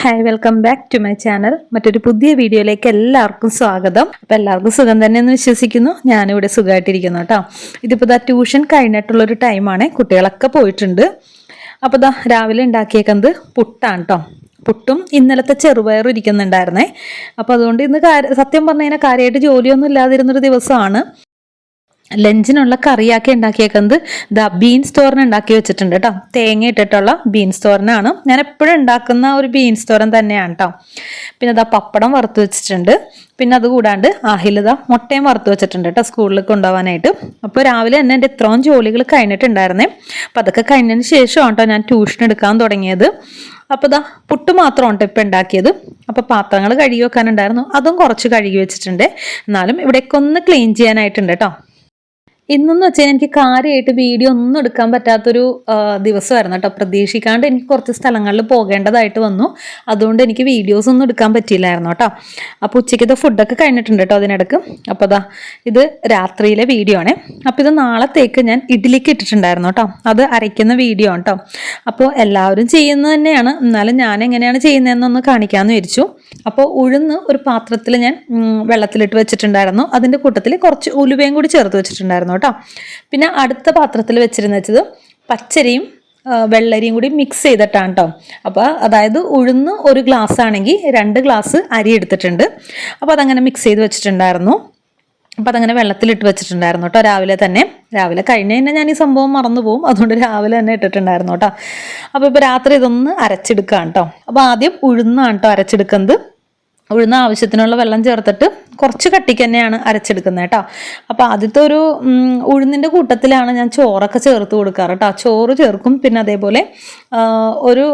Hi welcome back to my channel മറ്റൊരു പുതിയ വീഡിയോയിലേക്ക് എല്ലാവർക്കും സ്വാഗതം. അപ്പോൾ എല്ലാവർക്കും സുഖം തന്നെ എന്ന് വിശ്വസിക്കുന്നു. ഞാനിവിടെ സുഖമായിട്ടിരിക്കുന്നു കേട്ടോ. ഇതിപ്പോൾ ദാ ട്യൂഷൻ കഴിഞ്ഞിട്ടുള്ളൊരു ടൈമാണ് കുട്ടികളൊക്കെ പോയിട്ടുണ്ട്. അപ്പോൾ ദാ രാവിലെ ഉണ്ടാക്കിയേക്കുന്നത് പുട്ടാണ് കേട്ടോ. പുട്ടും ഇന്നലത്തെ ചെറുപയറും ഇരിക്കുന്നുണ്ടായിരുന്നേ. അപ്പോൾ അതുകൊണ്ട് ഇന്ന് സത്യം പറഞ്ഞു കഴിഞ്ഞാൽ കാര്യമായിട്ട് ജോലിയൊന്നും ഇല്ലാതിരുന്നൊരു ദിവസമാണ്. ലഞ്ചിനുള്ള കറിയാക്കി ഉണ്ടാക്കിയേക്കുന്നത് ദ ബീൻസ് തോരൻ ഉണ്ടാക്കി വെച്ചിട്ടുണ്ട് കേട്ടോ തേങ്ങ ഇട്ടിട്ടുള്ള ബീൻസ് തോരനാണ്. ഞാൻ എപ്പോഴും ഉണ്ടാക്കുന്ന ഒരു ബീൻസ് തോരൻ തന്നെയാണ് കേട്ടോ പിന്നെ അതാ പപ്പടം വറുത്ത് വെച്ചിട്ടുണ്ട്. പിന്നെ അത് കൂടാണ്ട് അഹിലത മുട്ടയും വറുത്ത് വെച്ചിട്ടുണ്ട് കേട്ടോ സ്കൂളിൽ കൊണ്ടുപോകാനായിട്ട് അപ്പോൾ രാവിലെ തന്നെ എന്റെ ഇത്രയും ജോലികൾ കഴിഞ്ഞിട്ടുണ്ടായിരുന്നേ. അപ്പം അതൊക്കെ കഴിഞ്ഞതിന് ശേഷമാണ് കേട്ടോ ഞാൻ ട്യൂഷൻ എടുക്കാൻ തുടങ്ങിയത്. അപ്പോൾ ഇതാ പുട്ട് മാത്രമാണ് ഇപ്പം ഉണ്ടാക്കിയത്. അപ്പോൾ പാത്രങ്ങൾ കഴുകി വെക്കാനുണ്ടായിരുന്നു. അതും കുറച്ച് കഴുകി വെച്ചിട്ടുണ്ട്. എന്നാലും ഇവിടേക്കൊന്ന് ക്ലീൻ ചെയ്യാനായിട്ടുണ്ട് കേട്ടോ ഇന്നെന്ന് വെച്ചാൽ എനിക്ക് കാര്യമായിട്ട് വീഡിയോ ഒന്നും എടുക്കാൻ പറ്റാത്തൊരു ദിവസമായിരുന്നു കേട്ടോ. പ്രതീക്ഷിക്കാണ്ട് എനിക്ക് കുറച്ച് സ്ഥലങ്ങളിൽ പോകേണ്ടതായിട്ട് വന്നു. അതുകൊണ്ട് എനിക്ക് വീഡിയോസ് ഒന്നും എടുക്കാൻ പറ്റിയില്ലായിരുന്നു കേട്ടോ. അപ്പോൾ ഉച്ചയ്ക്കത്തെ ഫുഡൊക്കെ കഴിഞ്ഞിട്ടുണ്ട് കേട്ടോ അതിനിടക്ക്. അപ്പോൾ അതാ ഇത് രാത്രിയിലെ വീഡിയോ ആണ്. അപ്പോൾ ഇത് നാളത്തേക്ക് ഞാൻ ഇഡ്ഡലിക്ക് ഇട്ടിട്ടുണ്ടായിരുന്നു കേട്ടോ. അത് അരയ്ക്കുന്ന വീഡിയോ ആണ് കേട്ടോ. അപ്പോൾ എല്ലാവരും ചെയ്യുന്നത് തന്നെയാണ്. എന്നാലും ഞാൻ എങ്ങനെയാണ് ചെയ്യുന്നതെന്നൊന്ന് കാണിക്കാമെന്ന് വിചാരിച്ചു. അപ്പോൾ ഉഴുന്ന് ഒരു പാത്രത്തിൽ ഞാൻ വെള്ളത്തിലിട്ട് വെച്ചിട്ടുണ്ടായിരുന്നു. അതിന്റെ കൂട്ടത്തിൽ കുറച്ച് ഉലുവയും കൂടി ചേർത്ത് വെച്ചിട്ടുണ്ടായിരുന്നു കേട്ടോ. പിന്നെ അടുത്ത പാത്രത്തിൽ വെച്ചിരുന്ന വെച്ചത് പച്ചരിയും വെള്ളരിയും കൂടി മിക്സ് ചെയ്തിട്ടാണ് കേട്ടോ. അപ്പോൾ അതായത് ഉഴുന്ന് ഒരു ഗ്ലാസ് ആണെങ്കിൽ രണ്ട് ഗ്ലാസ് അരി എടുത്തിട്ടുണ്ട്. അപ്പോൾ അതങ്ങനെ മിക്സ് ചെയ്ത് വെച്ചിട്ടുണ്ടായിരുന്നു. അപ്പോൾ അതങ്ങനെ വെള്ളത്തിലിട്ട് വെച്ചിട്ടുണ്ടായിരുന്നു കേട്ടോ രാവിലെ തന്നെ. രാവിലെ കഴിഞ്ഞ് തന്നെ ഞാൻ ഈ സംഭവം മറന്നു പോകും അതുകൊണ്ട് രാവിലെ തന്നെ ഇട്ടിട്ടുണ്ടായിരുന്നു കേട്ടോ. അപ്പോൾ ഇപ്പോൾ രാത്രി ഇതൊന്ന് അരച്ചെടുക്കുകയാണ് കേട്ടോ. അപ്പോൾ ആദ്യം ഉഴുന്നാണ് കേട്ടോ അരച്ചെടുക്കുന്നത്. ഉഴുന്ന ആവശ്യത്തിനുള്ള വെള്ളം ചേർത്തിട്ട് കുറച്ച് കട്ടിക്ക് തന്നെയാണ് അരച്ചെടുക്കുന്നത് കേട്ടോ. അപ്പോൾ ആദ്യത്തെ ഒരു ഉഴുന്നിന്റെ കൂട്ടത്തിലാണ് ഞാൻ ചോറൊക്കെ ചേർത്ത് കൊടുക്കാറ് കേട്ടോ. ചോറ് ചേർക്കും പിന്നെ അതേപോലെ ഒരു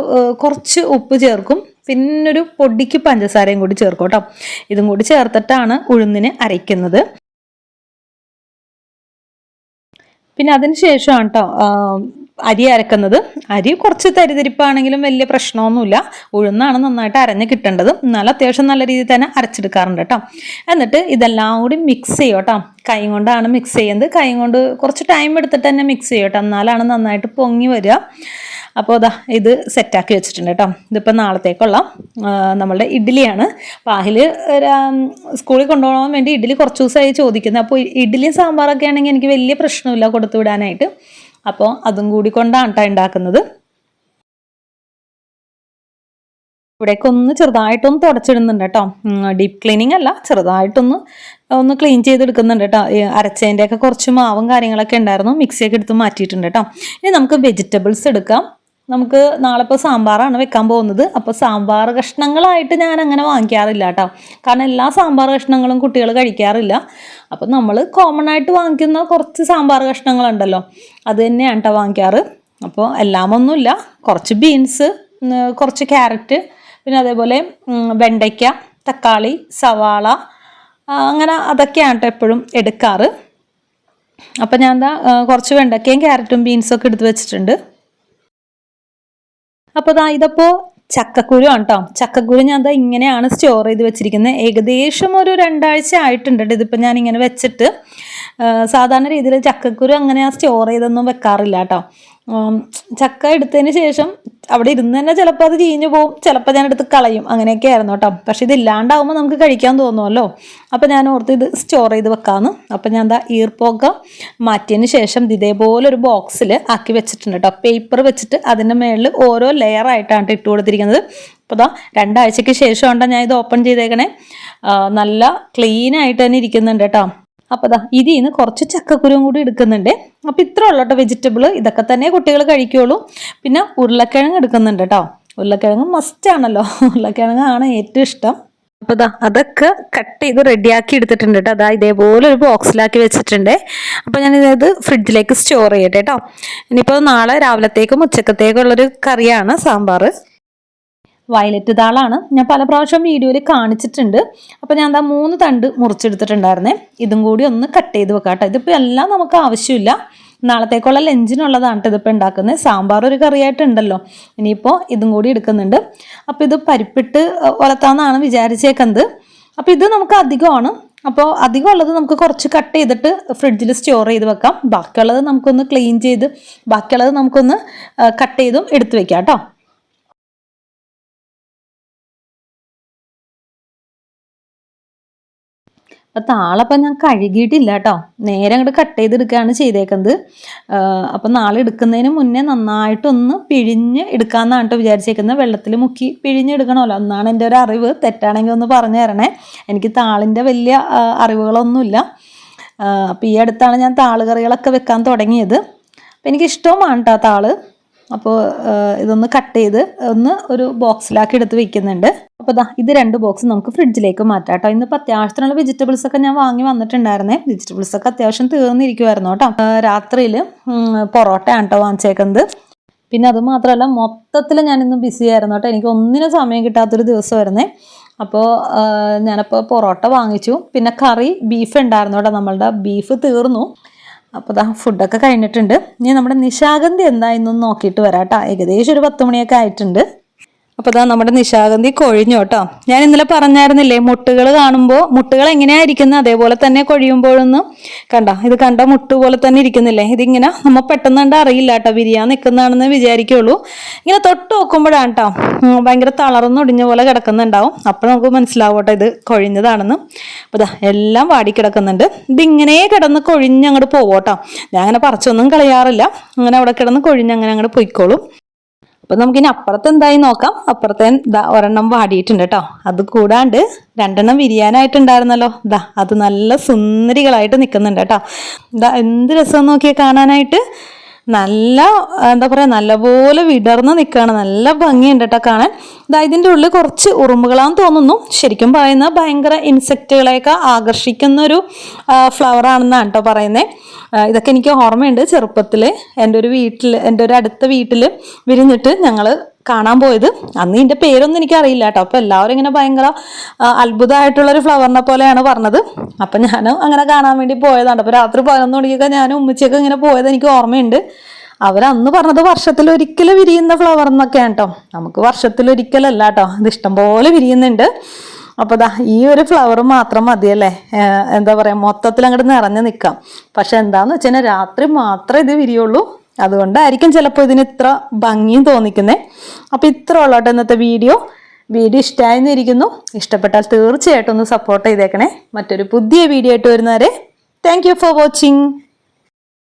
കുറച്ച് ഉപ്പ് ചേർക്കും പിന്നൊരു പൊടിക്ക് പഞ്ചസാരയും കൂടി ചേർക്കും കേട്ടോ. ഇതും കൂടി ചേർത്തിട്ടാണ് ഉഴുന്നിന് അരയ്ക്കുന്നത്. പിന്നെ അതിന് ശേഷമാണ് കേട്ടോ അരി അരക്കുന്നത്. അരി കുറച്ച് തരിതരിപ്പാണെങ്കിലും വലിയ പ്രശ്നമൊന്നുമില്ല. ഉഴുന്നാണ് നന്നായിട്ട് അരഞ്ഞ് കിട്ടേണ്ടത്. എന്നാലും അത്യാവശ്യം നല്ല രീതിയിൽ തന്നെ അരച്ചെടുക്കാറുണ്ട് കേട്ടോ എന്നിട്ട് ഇതെല്ലാം കൂടി മിക്സ് ചെയ്യും കേട്ടോ കൈ കൊണ്ടാണ് മിക്സ് ചെയ്യുന്നത്. കൈ കൊണ്ട് കുറച്ച് ടൈം എടുത്തിട്ട് തന്നെ മിക്സ് ചെയ്യും കേട്ടോ എന്നാലാണ് നന്നായിട്ട് പൊങ്ങി വരിക. അപ്പോൾ അതാ ഇത് സെറ്റാക്കി വെച്ചിട്ടുണ്ട് കേട്ടോ ഇതിപ്പോൾ നാളത്തേക്കുള്ള നമ്മളുടെ ഇഡ്ഡലിയാണ്. പാഹിൽ സ്കൂളിൽ കൊണ്ടുപോകാൻ വേണ്ടി ഇഡ്ഡലി കുറച്ച് ദിവസമായി ചോദിക്കുന്നത് അപ്പോൾ ഇഡ്ഡലിയും സാമ്പാറൊക്കെ ആണെങ്കിൽ എനിക്ക് വലിയ പ്രശ്നമില്ല കൊടുത്തു വിടാനായിട്ട്. അപ്പോൾ അതും കൂടി കൊണ്ടാണ് കേട്ടോ ഉണ്ടാക്കുന്നത് ഇവിടേക്ക് ഒന്ന് ചെറുതായിട്ടൊന്ന് തുടച്ചിടുന്നുണ്ട് കേട്ടോ ഡീപ്പ് ക്ലീനിങ് അല്ല ചെറുതായിട്ടൊന്ന് ഒന്ന് ക്ലീൻ ചെയ്തെടുക്കുന്നുണ്ട് കേട്ടോ അരച്ചതിന്റെയൊക്കെ കുറച്ച് മാവും കാര്യങ്ങളൊക്കെ ഉണ്ടായിരുന്നു മിക്സിയൊക്കെ എടുത്ത് മാറ്റിയിട്ടുണ്ട് കേട്ടോ ഇനി നമുക്ക് വെജിറ്റബിൾസ് എടുക്കാം. നമുക്ക് നാളെ ഇപ്പോൾ സാമ്പാറാണ് വെക്കാൻ പോകുന്നത്. അപ്പോൾ സാമ്പാർ കഷ്ണങ്ങളായിട്ട് ഞാൻ അങ്ങനെ വാങ്ങിക്കാറില്ല കേട്ടോ. കാരണം എല്ലാ സാമ്പാർ കഷ്ണങ്ങളും കുട്ടികൾ കഴിക്കാറില്ല. അപ്പോൾ നമ്മൾ കോമൺ ആയിട്ട് വാങ്ങിക്കുന്ന കുറച്ച് സാമ്പാർ കഷ്ണങ്ങളുണ്ടല്ലോ. അത് തന്നെയാണ് കേട്ടോ വാങ്ങിക്കാറ്. അപ്പോൾ എല്ലാമൊന്നുമില്ല. കുറച്ച് ബീൻസ് കുറച്ച് ക്യാരറ്റ് പിന്നെ അതേപോലെ വെണ്ടയ്ക്ക തക്കാളി സവാള അങ്ങനെ അതൊക്കെയാണ് കേട്ടോ എപ്പോഴും എടുക്കാറ്. അപ്പം ഞാൻ എന്താ കുറച്ച് വെണ്ടയ്ക്കയും ക്യാരറ്റും ബീൻസൊക്കെ എടുത്ത് വെച്ചിട്ടുണ്ട്. അപ്പോൾ ദാ ഇതപ്പോ ചക്കക്കുരു ആണ് ചക്കക്കുരു ഞാൻ എന്താ ഇങ്ങനെയാണ് സ്റ്റോർ ചെയ്ത് വെച്ചിരിക്കുന്നത്. ഏകദേശം ഒരു രണ്ടാഴ്ച ആയിട്ടുണ്ട് ഇതിപ്പോൾ ഞാൻ ഇങ്ങനെ വെച്ചിട്ട്. സാധാരണ രീതിയിൽ ചക്കക്കുരു അങ്ങനെ സ്റ്റോർ ചെയ്തൊന്നും വെക്കാറില്ല കേട്ടോ ചക്ക എടുത്തതിന് ശേഷം അവിടെ ഇരുന്ന് തന്നെ ചിലപ്പോൾ അത് ചീഞ്ഞു പോവും. ചിലപ്പോൾ ഞാൻ എടുത്ത് കളയും. അങ്ങനെയൊക്കെ ആയിരുന്നു കേട്ടോ. പക്ഷെ ഇത് ഇല്ലാണ്ടാവുമ്പോൾ നമുക്ക് കഴിക്കാൻ തോന്നുമല്ലോ. അപ്പോൾ ഞാൻ ഓർത്ത് ഇത് സ്റ്റോർ ചെയ്ത് വെക്കാമെന്ന് അപ്പോൾ ഞാൻ എന്താ ഈർപ്പൊക്കെ മാറ്റിയതിന് ശേഷം ഇതേപോലെ ഒരു ബോക്സിൽ ആക്കി വെച്ചിട്ടുണ്ട് കേട്ടോ. പേപ്പർ വെച്ചിട്ട് അതിന്റെ മേളിൽ ഓരോ ലെയർ ആയിട്ടാണ് ഇട്ട് കൊടുത്തിരിക്കുന്നത്. അപ്പോൾ ഇതാ രണ്ടാഴ്ചയ്ക്ക് ശേഷമാണ് ഞാൻ ഇത് ഓപ്പൺ ചെയ്തേക്കണേ. നല്ല ക്ലീൻ ആയിട്ട് തന്നെ ഇരിക്കുന്നുണ്ട് കേട്ടോ. അപ്പോൾ ദാ ഇതിൽ നിന്ന് കുറച്ച് ചക്കക്കുരുവും കൂടി എടുക്കുന്നുണ്ട്. അപ്പോൾ ഇത്ര ഉള്ള കേട്ടോ വെജിറ്റബിൾ ഇതൊക്കെ തന്നെ കുട്ടികൾ കഴിക്കുകയുള്ളൂ പിന്നെ ഉരുളക്കിഴങ്ങ് എടുക്കുന്നുണ്ട് കേട്ടോ. ഉരുളക്കിഴങ്ങ് മസ്റ്റ് ആണല്ലോ. ഉരുളക്കിഴങ്ങ് ആണ് ഏറ്റവും ഇഷ്ടം. അപ്പോൾ ദാ അതൊക്കെ കട്ട് ചെയ്ത് റെഡിയാക്കി എടുത്തിട്ടുണ്ട് കേട്ടോ. അതാ ഇതേപോലെ ഒരു ബോക്സിലാക്കി വെച്ചിട്ടുണ്ട്. അപ്പോൾ ഞാൻ ഇത് ഫ്രിഡ്ജിലേക്ക് സ്റ്റോർ ചെയ്യട്ടെ കേട്ടോ. ഇനിയിപ്പോൾ നാളെ രാവിലത്തേക്കും ഉച്ചക്കത്തേക്കും ഉള്ളൊരു കറിയാണ് സാമ്പാർ വയലറ്റ് താളാണ് ഞാൻ പല പ്രാവശ്യം വീഡിയോയിൽ കാണിച്ചിട്ടുണ്ട്. അപ്പോൾ ഞാൻ എന്താ മൂന്ന് തണ്ട് മുറിച്ചെടുത്തിട്ടുണ്ടായിരുന്നേ. ഇതും കൂടി ഒന്ന് കട്ട് ചെയ്ത് വെക്കാം കേട്ടോ ഇതിപ്പോൾ എല്ലാം നമുക്ക് ആവശ്യമില്ല. നാളത്തേക്കുള്ള ലഞ്ചിനുള്ളതാണ് ഇതിപ്പോൾ ഉണ്ടാക്കുന്നത് സാമ്പാർ ഒരു കറിയായിട്ടുണ്ടല്ലോ. ഇനിയിപ്പോൾ ഇതും കൂടി എടുക്കുന്നുണ്ട്. അപ്പോൾ ഇത് പരിപ്പിട്ട് വളർത്താമെന്നാണ് വിചാരിച്ചേക്കുന്നത്. അപ്പോൾ ഇത് നമുക്ക് അധികമാണ്. അപ്പോൾ അധികം ഉള്ളത് നമുക്ക് കുറച്ച് കട്ട് ചെയ്തിട്ട് ഫ്രിഡ്ജിൽ സ്റ്റോർ ചെയ്ത് വെക്കാം. ബാക്കിയുള്ളത് നമുക്കൊന്ന് ക്ലീൻ ചെയ്ത് ബാക്കിയുള്ളത് നമുക്കൊന്ന് കട്ട് ചെയ്തും എടുത്തു വെക്കാം കേട്ടോ അപ്പം താളപ്പം ഞാൻ കഴുകിയിട്ടില്ല കേട്ടോ നേരെ അങ്ങോട്ട് കട്ട് ചെയ്തെടുക്കുകയാണ് ചെയ്തേക്കുന്നത് അപ്പം നാളെ എടുക്കുന്നതിന് മുന്നേ നന്നായിട്ടൊന്ന് പിഴിഞ്ഞ് എടുക്കാമെന്നാണ് കേട്ടോ വിചാരിച്ചേക്കുന്നത്. വെള്ളത്തിൽ മുക്കി പിഴിഞ്ഞെടുക്കണമല്ലോ. എന്നാണ് എന്റെ ഒരു അറിവ്. തെറ്റാണെങ്കിൽ ഒന്ന് പറഞ്ഞു തരണേ. എനിക്ക് താളിന്റെ വലിയ അറിവുകളൊന്നുമില്ല. അപ്പം ഈ അടുത്താണ് ഞാൻ താളുകറികളൊക്കെ വെക്കാൻ തുടങ്ങിയത്. അപ്പം എനിക്കിഷ്ടവുമാണ് കേട്ടോ താൾ. അപ്പോൾ ഇതൊന്ന് കട്ട് ചെയ്ത് ഒന്ന് ഒരു ബോക്സിലാക്കി എടുത്ത് വെക്കുന്നുണ്ട്. അപ്പോൾ ദാ ഇത് രണ്ട് ബോക്സ് നമുക്ക് ഫ്രിഡ്ജിലേക്ക് മാറ്റാം കേട്ടോ. ഇന്നിപ്പോൾ അത്യാവശ്യത്തിനുള്ള വെജിറ്റബിൾസ് ഒക്കെ ഞാൻ വാങ്ങി വന്നിട്ടുണ്ടായിരുന്നേ. വെജിറ്റബിൾസ് ഒക്കെ അത്യാവശ്യം തീർന്നിരിക്കുമായിരുന്നു കേട്ടോ. രാത്രിയിൽ പൊറോട്ട ആണ് കേട്ടോ വാങ്ങിച്ചേക്കുന്നത്. പിന്നെ അത് മാത്രമല്ല മൊത്തത്തിൽ ഞാനിന്ന് ബിസി ആയിരുന്നു കേട്ടോ. എനിക്ക് ഒന്നിനും സമയം കിട്ടാത്തൊരു ദിവസമായിരുന്നേ. അപ്പോൾ ഞാനപ്പോൾ പൊറോട്ട വാങ്ങിച്ചു. പിന്നെ കറി ബീഫ് ഉണ്ടായിരുന്നു കേട്ടോ. നമ്മളുടെ ബീഫ് തീർന്നു. അപ്പോൾ ദാ ഫുഡൊക്കെ കഴിഞ്ഞിട്ടുണ്ട്. ഇനി നമ്മുടെ നിശാഗന്ധി എന്തായെന്നൊന്ന് നോക്കിയിട്ട് വരാം കേട്ടോ ഏകദേശം ഒരു പത്ത് മണിയൊക്കെ ആയിട്ടുണ്ട്. അപ്പോൾ ദാ നമ്മുടെ നിശാഗന്ധി കൊഴിഞ്ഞു കേട്ടോ. ഞാൻ ഇന്നലെ പറഞ്ഞായിരുന്നില്ലേ മുട്ടുകൾ കാണുമ്പോൾ മുട്ടുകൾ എങ്ങനെയാ ഇരിക്കുന്നത് അതേപോലെ തന്നെ കൊഴിയുമ്പോഴൊന്നും കണ്ട ഇത് കണ്ട മുട്ട് പോലെ തന്നെ ഇരിക്കുന്നില്ലേ? ഇതിങ്ങനെ നമ്മൾ പെട്ടെന്ന് കണ്ട് അറിയില്ല കേട്ടോ വിരിയാൻ നിൽക്കുന്നതാണെന്ന് വിചാരിക്കുള്ളൂ. ഇങ്ങനെ തൊട്ട് നോക്കുമ്പോഴാണ് കേട്ടോ ഭയങ്കര തളർന്നൊടിഞ്ഞ പോലെ കിടക്കുന്നുണ്ടാവും. അപ്പോൾ നമുക്ക് മനസ്സിലാവും കേട്ടോ ഇത് കൊഴിഞ്ഞതാണെന്ന്. അപ്പോൾ ദാ എല്ലാം വാടി കിടക്കുന്നുണ്ട് ഇതിങ്ങനെ കിടന്ന് കൊഴിഞ്ഞ് അങ്ങോട്ട് പോവോട്ടോ ഞാൻ അങ്ങനെ പറിച്ചൊന്നും കളയാറില്ല. അങ്ങനെ അവിടെ കിടന്ന് കൊഴിഞ്ഞ് അങ്ങനെ അങ്ങോട്ട് പൊയ്ക്കോളും. അപ്പൊ നമുക്കിനി അപ്പുറത്ത് എന്തായി നോക്കാം. അപ്പുറത്തെ ഒരെണ്ണം വാടിയിട്ടുണ്ട് കേട്ടോ അത് കൂടാണ്ട് രണ്ടെണ്ണം വിരിയാനായിട്ടുണ്ടായിരുന്നല്ലോ. ദാ അത് നല്ല സുന്ദരികളായിട്ട് നിൽക്കുന്നുണ്ട് കേട്ടോ ദാ എന്ത് രസം നോക്കിയാൽ കാണാനായിട്ട്? നല്ല എന്താ പറയുക നല്ലപോലെ വിടർന്ന് നിൽക്കുകയാണ് നല്ല ഭംഗിയുണ്ട് കേട്ടോ കാണാൻ. ദാ ഇതിന്റെ ഉള്ളിൽ കുറച്ച് ഉറുമ്പുകളാന്ന് തോന്നുന്നു. ശരിക്കും പറയുന്ന ഭയങ്കര ഇൻസെക്റ്റുകളെയൊക്കെ ആകർഷിക്കുന്ന ഒരു ഫ്ലവർ ആണെന്നാണ് കേട്ടോ പറയുന്നത് ഇതൊക്കെ എനിക്ക് ഓർമ്മയുണ്ട്. ചെറുപ്പത്തിൽ എന്റെ ഒരു വീട്ടിൽ എന്റെ ഒരു അടുത്ത വീട്ടിൽ വിരിഞ്ഞിട്ട് ഞങ്ങൾ കാണാൻ പോയത്. അന്ന് ഇതിന്റെ പേരൊന്നും എനിക്കറിയില്ല കേട്ടോ. അപ്പോൾ എല്ലാവരും ഇങ്ങനെ ഭയങ്കര അത്ഭുതമായിട്ടുള്ളൊരു ഫ്ലവറിനെ പോലെയാണ് പറഞ്ഞത്. അപ്പം ഞാൻ അങ്ങനെ കാണാൻ വേണ്ടി പോയതാണ്. അപ്പോൾ രാത്രി പതിനൊന്ന് മണിക്കൊക്കെ ഞാൻ ഉമ്മച്ചിയൊക്കെ ഇങ്ങനെ പോയത് എനിക്ക് ഓർമ്മയുണ്ട്. അവരന്ന് പറഞ്ഞത് വർഷത്തിൽ ഒരിക്കലും വിരിയുന്ന ഫ്ലവർ എന്നൊക്കെയാണ് കേട്ടോ. നമുക്ക് വർഷത്തിൽ ഒരിക്കലല്ല കേട്ടോ. ഇത് ഇഷ്ടംപോലെ വിരിയുന്നുണ്ട്. അപ്പോൾ ദാ ഈ ഒരു ഫ്ലവർ മാത്രം മതിയല്ലേ എന്താ പറയുക മൊത്തത്തിൽ അങ്ങോട്ട് നിറഞ്ഞു നിൽക്കാം പക്ഷെ എന്താണെന്ന് വെച്ച് കഴിഞ്ഞാൽ രാത്രി മാത്രമേ ഇത് വിരിയുള്ളൂ. അതുകൊണ്ടായിരിക്കും ചിലപ്പോൾ ഇതിന് ഇത്ര ഭംഗിയും തോന്നിക്കുന്നത് അപ്പോൾ ഇത്ര ഉള്ളോട്ടെ ഇന്നത്തെ വീഡിയോ. വീഡിയോ ഇഷ്ടമായിരുന്നിരിക്കുന്നു ഇഷ്ടപ്പെട്ടാൽ തീർച്ചയായിട്ടും ഒന്ന് സപ്പോർട്ട് ചെയ്തേക്കണേ. മറ്റൊരു പുതിയ വീഡിയോ ആയിട്ട് വരുന്നവരെ താങ്ക് ഫോർ വാച്ചിങ്